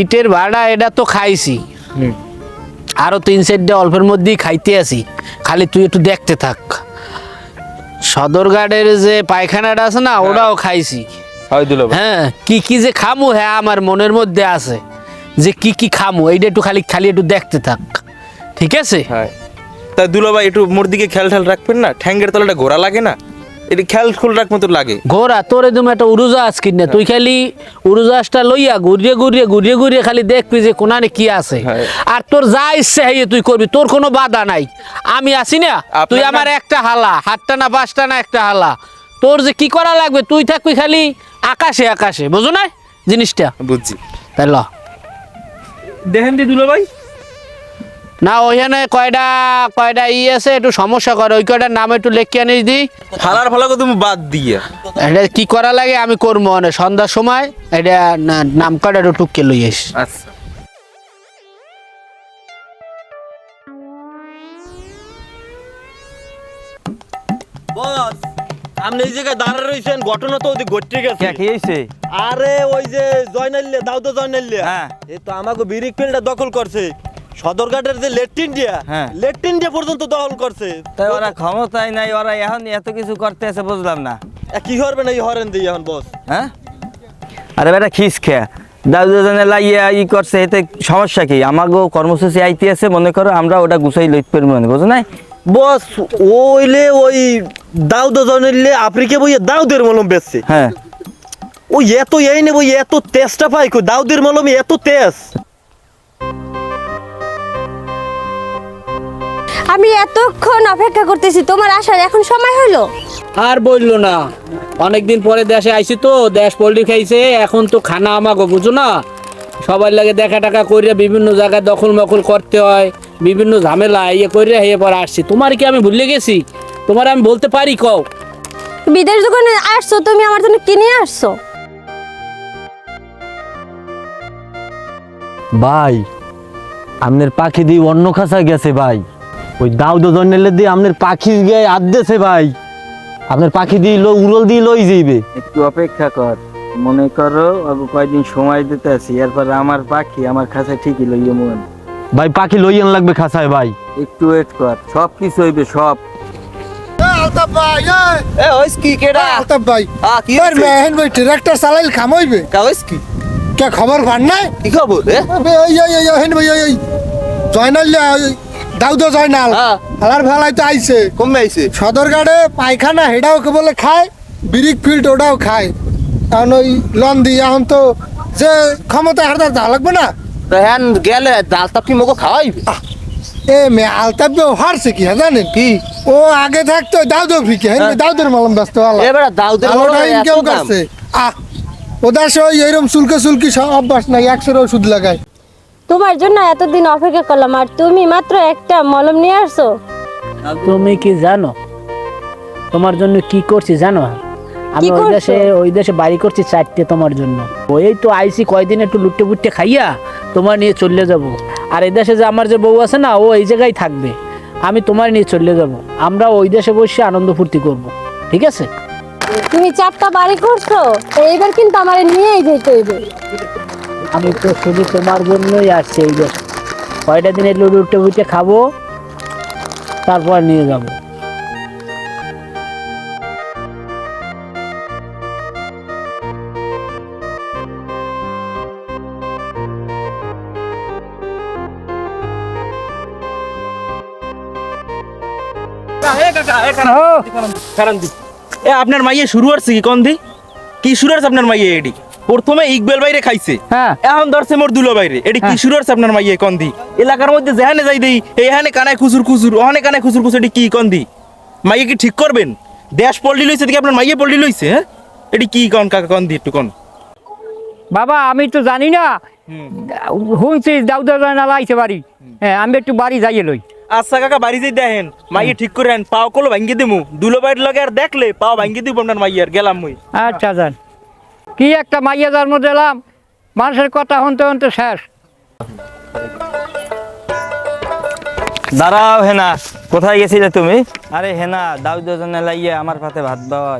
ইটের ভাড়া এটা তো খাইছি। আরও তিন চারটে অল্পের মধ্যেই খাইতে আসি। খালি তুই একটু দেখতে থাক। সদরঘাটের যে পায়খানাটা আছে না ওটাও খাইছি। হয় হ্যাঁ কি কি যে খামু হ্যাঁ আমার মনের মধ্যে আছে। যে কি কি খামু এইটা একটু খালি খালি একটু দেখতে থাক। ঠিক আছে? হ্যাঁ। তা দুলো ভাই একটু মোর দিকে খেয়াল ঠেয়াল রাখবেন না? ঠ্যাঙ্গের তলাটা ঘোরা লাগে না? এটা খেয়াল খুল রাখ মতো লাগে। ঘোরা তোর তুমি একটা উড়োজাহাজ কিনে। তুই খালি লইয়া ঘুরিয়ে ঘুরিয়ে ঘুরিয়ে ঘুরিয়ে খালি দেখবি যে কোনানে কি আছে। হ্যাঁ। আর তোর যা ইচ্ছে হাইয়ে তুই করবি তোর কোনো বাধা নাই। আমি আছি না তুই আমার একটা হালা হাতটা না পাঁচটা না একটা হালা। তোর যে কি করা লাগবে তুই থাকবি খালি আকাশে আকাশে। বুঝো না জিনিসটা? বুঝছি। তাই ল। দেখেন দি দুলো ভাই না ওইখানে কয়টা কয়টা ই আছে একটু সমস্যা করে ওই কয়টার নাম একটু লেখিয়ে আনিস দি। ফালার ফালাকে তুমি বাদ দিয়ে। এটা কি করা লাগে আমি করব মানে সন্ধ্যার সময় এটা নাম কয়টা একটু টুককে লই আস আচ্ছা। বস আপনি এই জায়গায় দাঁড়া রয়েছেন ঘটনা তো ওদিক ঘটে গেছে। কি আরে ওই যে জয়নাল্লে দাও তো জয়নাল্লে হ্যাঁ। এই তো আমাকে বিরিক ফিল্ডটা দখল করছে। সদরঘাটের যে লেফট ইন্ডিয়া হ্যাঁ। লেফট ইন্ডিয়া পর্যন্ত দখল করছে। তাই ওরা ক্ষমতাই নাই ওরা এখন এত কিছু করতে আছে বুঝলাম না। কি করবে না হরেন দিয়ে এখন বস? হ্যাঁ? আরে বেটা খিস খেয়া। দাদু জনে লাইয়া ই করছে এতে সমস্যা কি? আমাগো কর্মসূচি আইতে আছে মনে করো আমরা ওটা গুছাই লইতে পারব না বুঝো নাই? বস ওইলে ওই দাউদ জয়নাল্লে আফ্রিকা বইয়ে দাউদের মলম বেচছে। হ্যাঁ। ওই এত এই নেব এত তেজটা পাই দাউদের মলমে এত তেজ। আমি এতক্ষণ অপেক্ষা করতেছি তোমার আসার এখন সময় হলো? আর বলল না। অনেকদিন পরে দেশে আইছি তো দেশ পোল্ট্রি খাইছে এখন তো খানা আমাগো বুঝো না? সবার লাগে দেখা টাকা করিয়া বিভিন্ন জায়গায় দখল মখল করতে হয় বিভিন্ন ঝামেলা ইয়ে করিয়া হেয়ে পর আসছি। তোমার কি আমি ভুলে গেছি? তোমার আমি বলতে পারি কও। বিদেশ দোকানে আসছো তুমি আমার জন্য কিনে আসছো? ভাই আপনার পাখি দিয়ে অন্য খাঁচা গেছে ভাই। ওই দাউদ জন্যেলে দিয়ে আপনার পাখি গায়ে দিয়েছে ভাই। আপনার পাখি দিয়ে লো উড়ল দিয়ে লই যাইবে। একটু অপেক্ষা কর মনে করো আগে কয়দিন সময় দিতে আছি এরপর আমার পাখি আমার কাছে ঠিকই লইয়ে মন ভাই পাখি লইয়ান লাগবে খাঁচায় ভাই। একটু ওয়েট কর সব কিছু হইবে সব। আলতাফ ভাই এই, এ ওইস কি কেডা? আলতাফ ভাই আ কি তোর মেহেন ভাই ট্রাক্টর চালাইল কাগজ কি কে? খবর ভার নাই? কি খবর এ? ওই ওই ওই হেন ভাই ওই ওই। জয়নাল দাউদ জয়নাল। হ্যাঁ। হালার ফেলাই তো আইছে। কমে আইছে। সদরঘাটে পায়খানা হেডাও বলে খায় বিরিক ফিল্ড ওটাও খায়। কারণ ওই লন দি এখন তো যে ক্ষমতা হারদার যা লাগবে না। তো হ্যান গেলে ডাল তাপ কি মগো খাওয়াইবে এ মে আলতাফ হারছে কি হ্যাঁ জানেন? কি? ও আগে থাকতো দাউদ ফিকে হ্যাঁ। দাউদের মলম ব্যস্ত হলো এবারে দাউদের মলমে এত ইনকাম আহ ওদের সে ওই এরকম সুলকে সুলকি সব অভ্যাস নাই একশোর ওষুধ লাগায়। তোমার জন্য এতদিন অপেক্ষা করলাম আর তুমি মাত্র একটা মলম নিয়ে আসছো। তুমি কি জানো? তোমার জন্য কি করছি জানো? আমি ওই দেশে ওই দেশে বাড়ি করছি চারটে তোমার জন্য। ওই তো আইসি কয়দিন একটু লুটে বুটে খাইয়া তোমার নিয়ে চলে যাব। আর এই দেশে যে আমার যে বউ আছে না ও এই জায়গায় থাকবে। আমি তোমার নিয়ে চলে যাব। আমরা ওই দেশে বসে আনন্দ ফুর্তি করব। ঠিক আছে? তুমি চারটা বাড়ি করছ এইবার কিন্তু আমার নিয়েই যেতে হইবে। আমি তো শুধু তোমার জন্যই আসছি এই দেশে কয়টা দিন একটু লুটে বুটে খাব তারপর নিয়ে যাব। কারণ এ আপনার মাইয়ে শুরু হচ্ছে কি কোন দি কি শুরু হচ্ছে আপনার মাইয়ে এডি? প্রথমে ইকবাল বাইরে খাইছে। হ্যাঁ। এখন ধরছে মোর দুলো বাইরে এটি কি শুরু হচ্ছে আপনার মাইয়ে কোন দি এলাকার মধ্যে যেখানে যাই দেই এইখানে কানায় খুচুর খুচুর ওখানে কানায় খুচুর খুচুর এটি কি কোন দি মাইয়ে কি ঠিক করবেন? দেশ পল্লি লইছে দেখি আপনার মাইয়ে পল্লি লইছে হ্যাঁ? এডি কি কন কাকা কোন দি একটু কন? বাবা আমি তো জানি না। শুনছি দাউদা জয়নাল আইছে বাড়ি। হ্যাঁ আমি একটু বাড়ি যাইয়ে লই। আচ্ছা কাকা বাড়ি যাই দেখেন। মাইয়ে ঠিক করে পাও কলো ভাঙ্গি দিমু। দুলো বাইর লগে আর দেখলে পাও ভাঙ্গি দিব আপনার মাইয়ার গেলাম মুই। আচ্ছা যান। কি একটা মাইয়া জন্ম দিলাম? মানুষের কথা শুনতে শুনতে শেষ। দাঁড়াও হেনা, কোথায় গেছিলে তুমি? আরে হেনা, দাউদ জনে লাইয়া আমার পাতে ভাত দেওয়া